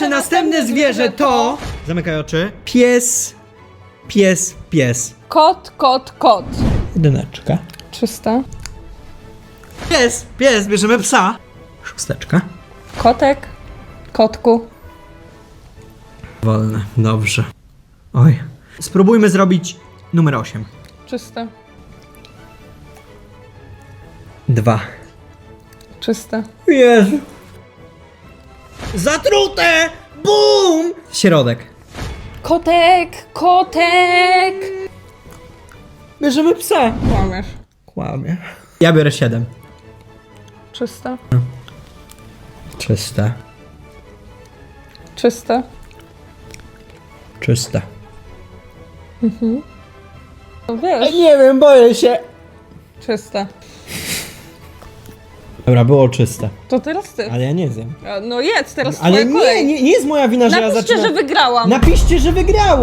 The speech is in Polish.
Nasze następne zwierzę to... Zamykaj oczy. Pies, pies, pies. Kot, kot, kot. Jedyneczka. Czysta. Pies, pies, bierzemy psa. Szósteczka. Kotek. Kotku. Wolne, dobrze. Oj. Spróbujmy zrobić numer 8. Czysta. Dwa. Czysta. Jezu. Zatrute! Bum! Środek. Kotek, kotek. Bierzemy psa. Kłamiesz. Kłamie. Ja biorę 7. Czysta. Czyste. Czysta. Czyste. No wiesz. Nie wiem, boję się. Czysta. Dobra, było czyste. To teraz ty. Ale ja nie. A, No jedz, teraz Ale twoja nie, nie, nie jest moja wina, że ja Napiszcie, zaczynam... że wygrałam. Napiszcie, że wygrałem!